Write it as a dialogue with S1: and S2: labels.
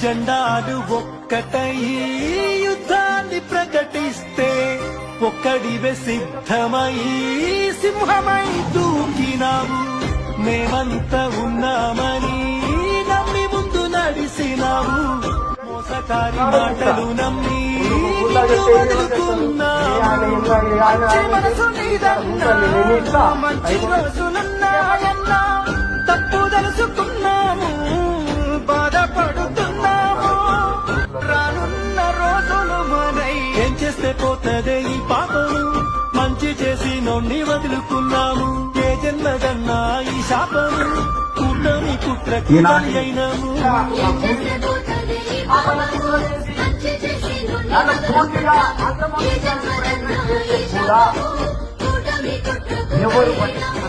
S1: జెండాలు ఒక్కటై యుద్ధాన్ని ప్రకటిస్తే ఒక్కడివే సిద్ధమై సింహమై దూకినావు మేమంతా ఉన్నామని నమ్మి ముందు నడిసినావు మోసకారి మాటలు నమ్మి మంచి మనసు నీదన్నా, మంచి చేస్తే పోతదే ఈ పాపము. మంచి చేసి నొన్ని వదులుకున్నాము. ఏ జన్మదన్నా ఈ శాపము. కూటమి కుట్రకి బలి అయినాము.
S2: ఎవరు పట్టించుకోరు.